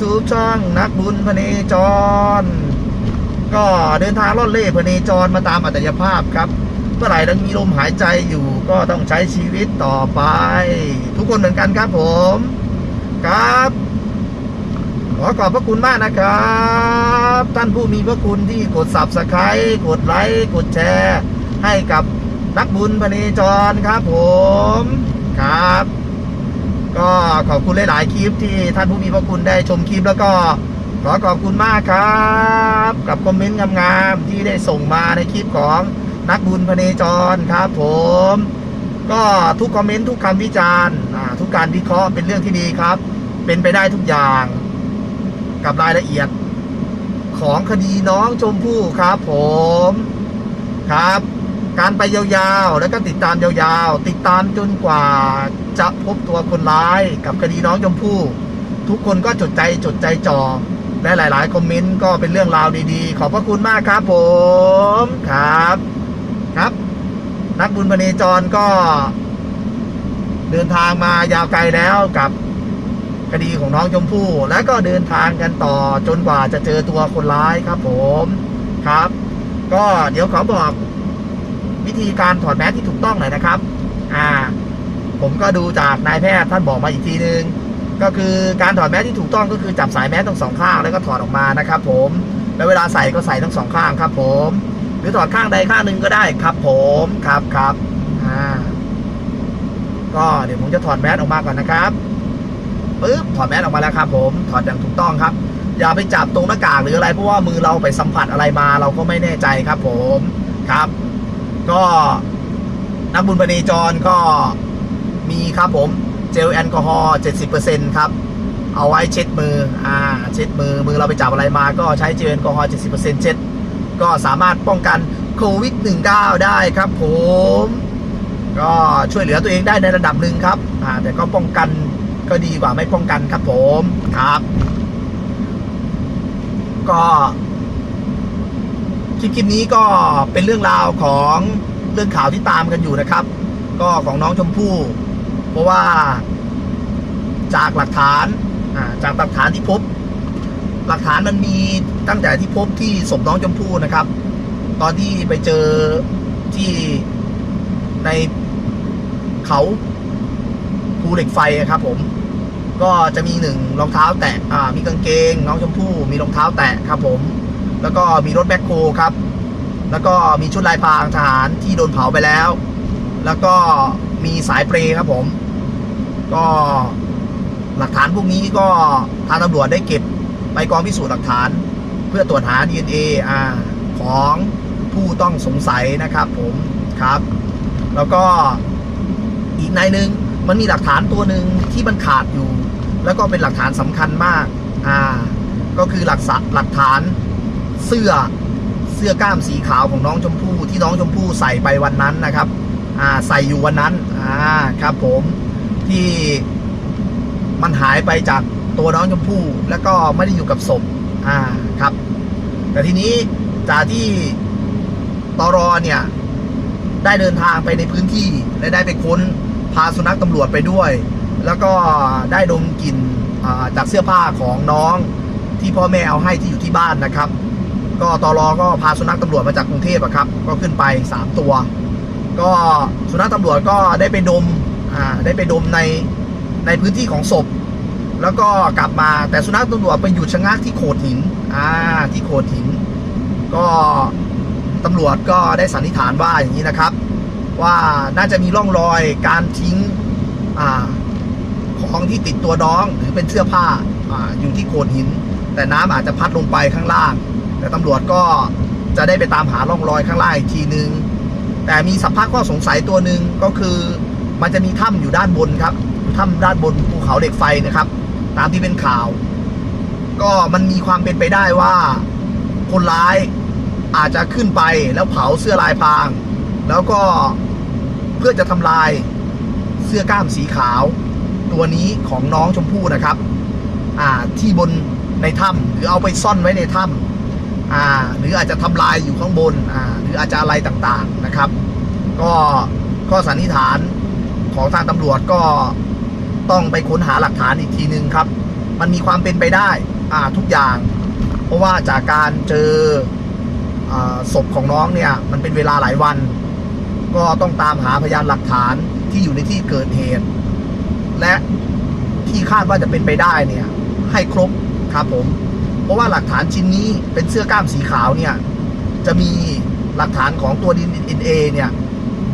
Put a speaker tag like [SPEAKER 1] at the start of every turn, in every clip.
[SPEAKER 1] YouTube ช่องนักบุญพเนจร ก็เดินทางลอนเล่พเนจรมาตามอัตยภาพครับเมื่อไหร่ยังมีลมหายใจอยู่ก็ต้องใช้ชีวิตต่อไป ทุกคนเหมือนกันครับผม ครับขอขอบพระคุณมากนะครับ ท่านผู้มีพระคุณที่กด subscribe กดไลค์กดแชร์ ให้กับนักบุญพเนจรครับผมครับ ก็ขอบคุณหลาย ๆ คลิปที่ท่านผู้มีพระคุณได้ชมคลิปแล้วก็ขอขอบคุณมากครับ กับคอมเมนต์งามๆที่ได้ส่งมาในคลิปของนักบุญพเนจรครับผม ก็ทุกคอมเมนต์ทุกคำวิจารณ์ทุกการวิเคราะห์เป็นเรื่องที่ดีครับ เป็นไปได้ทุกอย่าง กับรายละเอียดของคดีน้องชมพู่ครับผมครับ การไปยาวๆ แล้วก็ติดตามยาวๆ ติดตามจนกว่า จะพบตัวคนร้ายกับคดีน้องชมพู่ทุกคนก็จดใจจดใจจ่อและหลาย ๆ คอมเมนต์ก็เป็นเรื่องราวดีๆ ขอบพระคุณมากครับผมครับครับ นักบุญพเนจรก็ เดินทางมายาวไกลแล้วกับคดีของน้องชมพู่ และก็เดินทางกันต่อจนกว่าจะเจอตัวคนร้ายครับผมครับ ก็เดี๋ยวขอบอกวิธีการถอดแมสที่ถูกต้องหน่อยนะครับ อ่า ผมก็ดูจากนายแพทย์ท่านบอกมาอีกทีนึง ก็คือการถอดแมสที่ถูกต้องก็คือจับสายแมสทั้งสองข้างแล้วก็ถอดออกมานะครับผมแล้วเวลาใส่ก็ใส่ทั้งสองข้างครับผม หรือถอดข้างใดข้างหนึ่งก็ได้ครับผมครับครับอ่าก็เดี๋ยวผมจะถอดแมสออกมาก่อนนะครับปึ๊บถอดแมสออกมาแล้วครับผมถอดอย่างถูกต้องครับ อย่าไปจับตรงหน้ากากหรืออะไรเพราะว่ามือเราไปสัมผัสอะไรมาเราก็ไม่แน่ใจครับผมครับ ก็นักบุญปณีจรก็ มีครับผมเจลแอลกอฮอล์70%ครับ เอาไว้เช็ดมืออ่าเช็ดมือมือเราไปจับอะไรมาก็ใช้เจลแอลกอฮอล์70%เช็ด ก็สามารถป้องกันโควิด -19 ได้ครับผม ก็ช่วยเหลือตัวเองได้ในระดับหนึ่งครับอ่าแต่ก็ป้องกันก็ดีกว่าไม่ป้องกันครับผมครับ ก็คลิปคลิปนี้ก็เป็นเรื่องราวของเรื่องข่าวที่ตามกันอยู่นะครับ ก็ของน้องชมพู่ เพราะว่าจากหลักฐานจากหลักฐานที่พบ หลักฐานมันมีตั้งแต่ที่พบที่ศพน้องชมพู่นะครับ ตอนที่ไปเจอที่ในเขาภูเหล็กไฟครับผมก็จะมีหนึ่งรองเท้าแตะมีกางเกง น้องชมพู่มีรองเท้าแตะครับผม แล้วก็มีรถแบ็คโฮครับ แล้วก็มีชุดลายพรางทหารที่โดนเผาไปแล้ว แล้วก็มีสายเปรย์ครับผม ก็หลักฐานพวกนี้ก็ทางตำรวจได้เก็บไปกองพิสูจน์หลักฐาน เพื่อตรวจหา DNA อ่าของผู้ต้องสงสัยนะครับผมครับ แล้วก็อีกในหนึ่งมันมีหลักฐานตัวหนึ่งที่มันขาดอยู่ แล้วก็เป็นหลักฐานสำคัญมากอ่าก็คือหลักหลักฐานเสื้อเสื้อกล้ามสีขาวของน้องชมพู่ที่น้องชมพู่ใส่ไปวันนั้นนะครับอ่าใส่อยู่วันนั้นอ่าครับผม ที่มันหายไปจากตัวน้องชมพู่แล้วก็ไม่ได้อยู่กับศพอ่าครับ แต่ทีนี้จากที่ตรเนี่ย ได้เดินทางไปในพื้นที่และได้ไปค้นพาสุนัขตำรวจไปด้วย แล้วก็ได้ดมกลิ่นาจากเสื้อผ้าของน้องที่พ่อแม่เอาให้ที่อยู่ที่บ้านนะครับ ก็ตอรก็พาสุนัขตำรวจมาจากกรุงเทพครับ ก็ขึ้นไป 3 ตัว ก็สุนัขตำรวจก็ได้ไปดม อ่าได้ไปดมในในพื้นที่ของศพ แล้วก็กลับมาแต่สุนัขตำรวจไปหยุดชะงักที่โขดหินอ่าที่โขดหิน ก็ตำรวจก็ได้สันนิษฐานว่าอย่างนี้นะครับ ว่าน่าจะมีร่องรอยการทิ้งอ่าของที่ติดตัวน้องหรือเป็นเสื้อผ้าอ่าอยู่ที่โขดหิน แต่น้ำอาจจะพัดลงไปข้างล่าง แต่ตำรวจก็จะได้ไปตามหาร่องรอยข้างล่างอีกทีนึงแต่มีสัมภาระข้อสงสัยตัวหนึ่งก็คือ มันจะมีถ้ำอยู่ด้านบนครับถ้ำด้านบนภูเขาเหล็กไฟนะครับ ตามที่เป็นข่าว ก็มันมีความเป็นไปได้ว่า คนร้ายอาจจะขึ้นไปแล้วเผาเสื้อลายพราง แล้วก็เพื่อจะทำลายเสื้อกล้ามสีขาว ตัวนี้ของน้องชมพู่นะครับ อ่าที่บนในถ้ำหรือเอาไปซ่อนไว้ในถ้ำอ่า หรืออาจจะทำลายอยู่ข้างบนอ่าหรืออาจจะอะไรต่างๆนะครับ ก็ก็สันนิษฐาน ของทางตำรวจก็ต้องไปค้นหาหลักฐานอีกทีนึงครับ มันมีความเป็นไปได้อ่าทุกอย่าง เพราะว่าจากการเจออศพของน้องเนี่ย มันเป็นเวลาหลายวัน ก็ต้องตามหาพยานหลักฐานที่อยู่ในที่เกิดเหตุ และที่คาดว่าจะเป็นไปได้เนี่ย ให้ครบครับผม เพราะว่าหลักฐานชิ้นนี้เป็นเสื้อกล้ามสีขาวเนี่ย จะมีหลักฐานของตัวดีเอ็นเอเนี่ย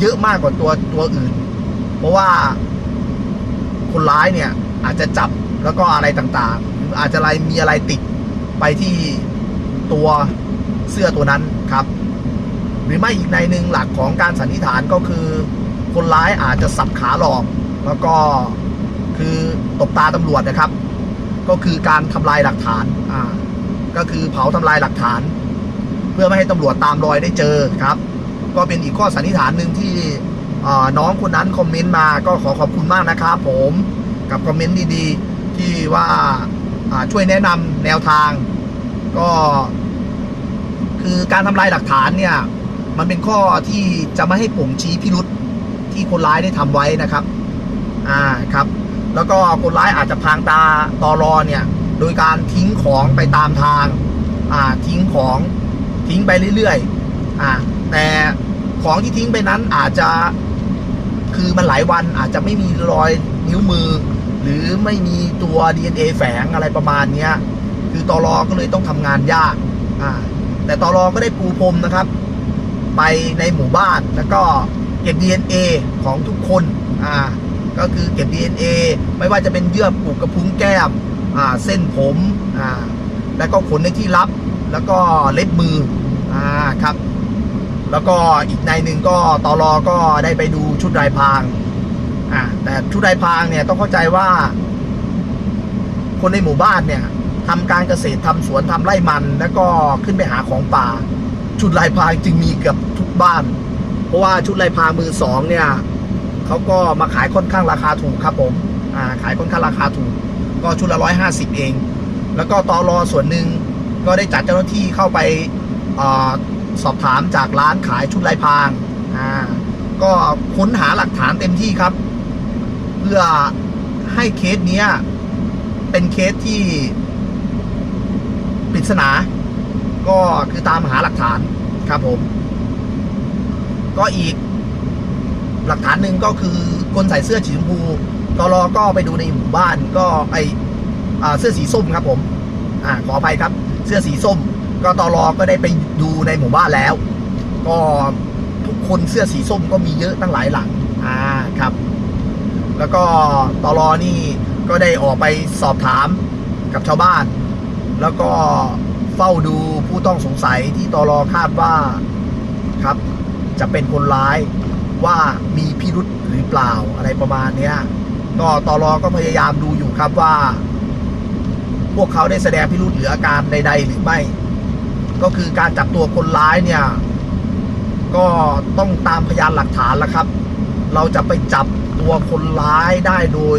[SPEAKER 1] เยอะมากกว่าตัวตัวอื่น เพราะว่าคนร้ายเนี่ย อาจจะจับแล้วก็อะไรต่างๆ อาจจะอะไรมีอะไรติดไปที่ตัวเสื้อตัวนั้นครับ หรือไม่อีกในหนึ่งหลักของการสันนิษฐานก็คือ คนร้ายอาจจะสับขาหลอก แล้วก็คือตบตาตำรวจนะครับ ก็คือการทำลายหลักฐานอ่าก็คือเผาทำลายหลักฐาน เพื่อไม่ให้ตำรวจตามรอยได้เจอครับ ก็เป็นอีกข้อสันนิษฐานหนึ่งที่ น้องคนนั้นคอมเมนต์มาก็ขอขอบคุณมากนะครับผมกับคอมเมนต์ดีๆ ที่ว่าช่วยแนะนำแนวทาง ก็ คือการทำลายหลักฐานเนี่ย มันเป็นข้อที่จะไม่ให้ผมชี้พิรุษที่คนร้ายได้ทำไว้นะครับ อ่าครับ แล้วก็คนร้ายอาจจะพรางตาตอรอเนี่ย โดยการทิ้งของไปตามทาง อ่าทิ้งของทิ้งไปเรื่อยๆ อ่าแต่ของที่ทิ้งไปนั้นอาจจะ คือมันหลายวันอาจจะไม่มีรอยนิ้วมือ หรือไม่มีตัว DNA แฝงอะไรประมาณเนี้ยคือตอรอก็เลยต้องทำงานยากอ่าแต่ตอรอก็ได้ปูพรมนะครับ ไปในหมู่บ้านแล้วก็เก็บ DNA ของทุกคนอ่าก็คือเก็บ DNA ไม่ว่าจะเป็นเยื่อปุกกระพุ้งแก้มอ่าเส้นผมอ่าแล้วก็ขนในที่ลับ แล้วก็เล็บมืออ่าครับ แล้วก็อีกในหนึ่งก็ตอรอก็ได้ไปดูชุดลายพรางอ่าแต่ชุดลายพรางเนี่ยต้องเข้าใจว่า คนในหมู่บ้านเนี่ยทำการเกษตรทำสวนทำไร่มัน แล้วก็ขึ้นไปหาของป่า ชุดลายพรางจึงมีเกือบทุกบ้าน เพราะว่าชุดลายพางมือสองเนี่ยเขาก็มาขายค่อนข้างราคาถูกครับผมอ่าขายค่อนข้างราคาถูก ก็ชุดละร้อยห้าสิบเอง แล้วก็ตอรอส่วนหนึ่งก็ได้จัดเจ้าหน้าที่เข้าไปอา สอบถามจากร้านขายชุดลายพรางอ่าก็ค้นหาหลักฐานเต็มที่ครับ เพื่อให้เคสเนี้ย เป็นเคสที่ปริศนา ก็คือตามหาหลักฐานครับผม ก็อีกหลักฐานหนึ่งก็คือคนใส่เสื้อสีชมพูตอรอก็ไปดูในหมู่บ้านก็ไออเสื้อสีส้มครับผม อ่าขออภัยครับ เสื้อสีส้ม ก็ตอรอก็ได้ไปดูในหมู่บ้านแล้ว ก็ทุกคนเสื้อสีส้มก็มีเยอะตั้งหลายหลังอ่าครับ แล้วก็ตอรอนี่ก็ได้ออกไปสอบถามกับชาวบ้าน แล้วก็เฝ้าดูผู้ต้องสงสัยที่ตอรอคาดว่าครับ จะเป็นคนร้ายว่ามีพิรุษหรือเปล่าอะไรประมาณเนี้ยก็ตอรอก็พยายามดูอยู่ครับว่า พวกเขาได้แสดงพิรุษหรืออาการใด ๆ หรือไม่ ก็คือการจับตัวคนร้ายเนี่ย ก็ต้องตามพยานหลักฐานแล้วครับ เราจะไปจับตัวคนร้ายได้โดย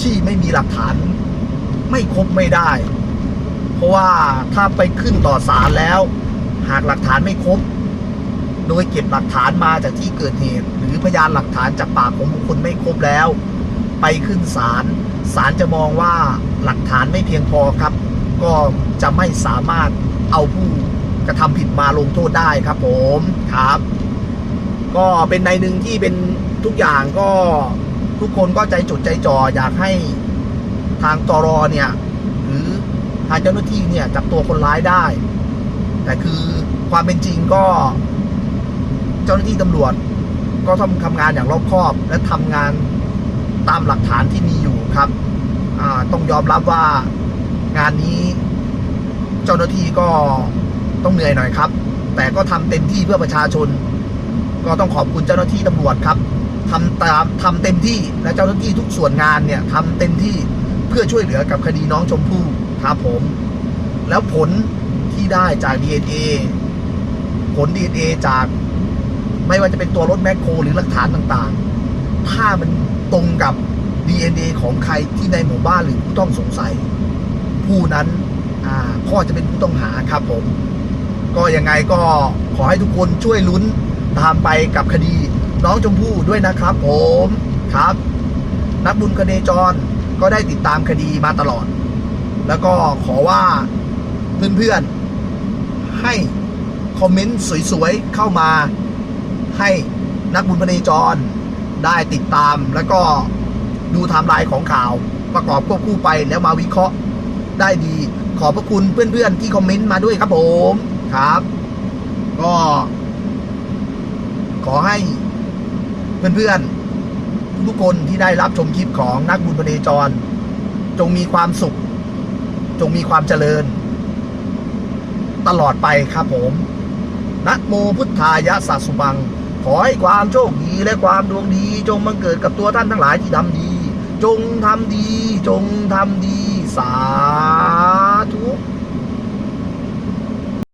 [SPEAKER 1] ที่ไม่มีหลักฐาน ไม่ครบไม่ได้ เพราะว่าถ้าไปขึ้นต่อศาลแล้ว หากหลักฐานไม่ครบ โดยเก็บหลักฐานมาจากที่เกิดเหตุ หรือพยานหลักฐานจากปากของบุคคลไม่ครบแล้ว ไปขึ้นศาลศาลจะมองว่าหลักฐานไม่เพียงพอครับ ก็จะไม่สามารถ เอาผู้กระทำผิดมาลงโทษได้ครับผมครับ ก็เป็นในหนึ่งที่เป็นทุกอย่างก็ทุกคนก็ใจจดใจจ่ออยากให้ทางตรอเนี่ย หรือทางเจ้าหน้าที่เนี่ยจับตัวคนร้ายได้ แต่คือความเป็นจริงก็ เจ้าหน้าที่ตำรวจ ก็ต้องทำงานอย่างรอบคอบ และทำงานตามหลักฐานที่มีอยู่ครับต้องยอมรับว่างานนี้ เจ้าหน้าที่ก็ต้องเหนื่อยหน่อยครับ แต่ก็ทำเต็มที่เพื่อประชาชน ก็ต้องขอบคุณเจ้าหน้าที่ตำรวจครับทำตามทำเต็มที่และเจ้าหน้าที่ทุกส่วนงานเนี่ยทำเต็มที่เพื่อช่วยเหลือกับคดีน้องชมพู่ครับผม แล้วผลที่ได้จาก DNA ผล DNA จาก ไม่ว่าจะเป็นตัวรถแมคโครหรือหลักฐานต่างๆ ถ้ามันตรงกับ DNA ของใครที่ในหมู่บ้านหรือผู้ต้องสงสัย ผู้นั้น อ่าก็จะเป็นผู้ต้องหาครับผม ก็ยังไงก็ขอให้ทุกคนช่วยลุ้นตามไปกับคดีน้องชมพู่ด้วยนะครับผมครับ นักบุญคเนจรก็ได้ติดตามคดีมาตลอด แล้วก็ขอว่าเพื่อนๆให้คอมเมนต์สวยๆ เข้ามาให้นักบุญพเนจรได้ติดตามแล้วก็ดูไทม์ไลน์ของข่าวประกอบควบคู่ไปแล้วมาวิเคราะห์ได้ดี ขอบพระคุณเพื่อนๆที่คอมเมนต์มาด้วยครับผมครับ ก็ ขอให้เพื่อนๆทุกคนที่ได้รับชมคลิปของนักบุญพเนจร จงมีความสุข จงมีความเจริญ ตลอดไปครับผมนะโมพุทธายะสัสุบัง ขอให้ความโชคดีและความดวงดี จงบังเกิดกับตัวท่านทั้งหลายที่ทำดี จงทำดี จงทำดี สาธุ